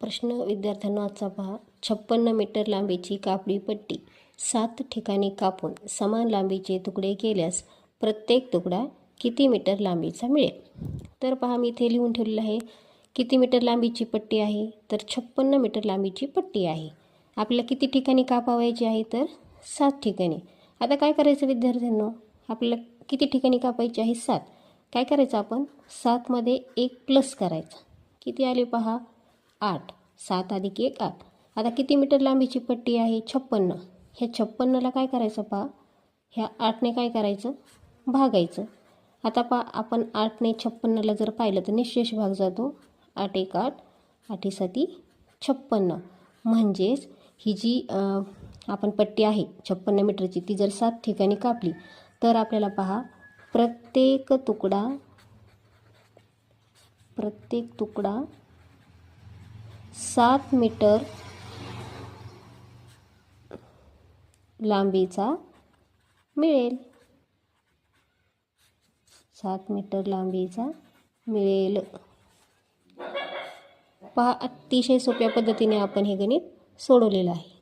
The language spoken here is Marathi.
प्रश्न विद्यार्थ्यांना आजचा पहा. छप्पन्न मीटर लांबीची कापडी पट्टी. सात ठिकाणी कापून समान लांबीचे तुकडे केल्यास प्रत्येक तुकडा किती मीटर लांबीचा मिळेल? तर पहा मी इथे लिहून ठेवलेलं आहे. किती मीटर लांबीची पट्टी आहे? तर छप्पन्न मीटर लांबीची पट्टी आहे. आपल्याला किती ठिकाणी कापावायची आहे? तर सात ठिकाणी. आता काय करायचं विद्यार्थ्यांनो? आपल्याला किती ठिकाणी कापायची आहे? सात. काय करायचं आपण? सातमध्ये एक प्लस करायचा. किती आले पहा? आठ. सात अधिक एक आठ. आता किती मीटर लांबीची पट्टी आहे? छप्पन्न. ह्या छप्पन्नला काय करायचं पहा? ह्या आठने काय करायचं? भागायचं. आता पहा आपण आठने छप्पन्नला जर पाहिलं तर निशेष भाग जातो. आठ एक आठ. आठी साती छप्पन्न. म्हणजेच ही जी आपण पट्टी आहे छप्पन्न मीटरची ती जर सात ठिकाणी कापली तर आपल्याला पहा प्रत्येक तुकडा प्रत्येक तुकडा सात मीटर लांबीचा मिळेल. सात मीटर लांबीचा मिळेल. पहा अतिशय सोप्या पद्धतीने आपण हे गणित सोडवलेलं आहे.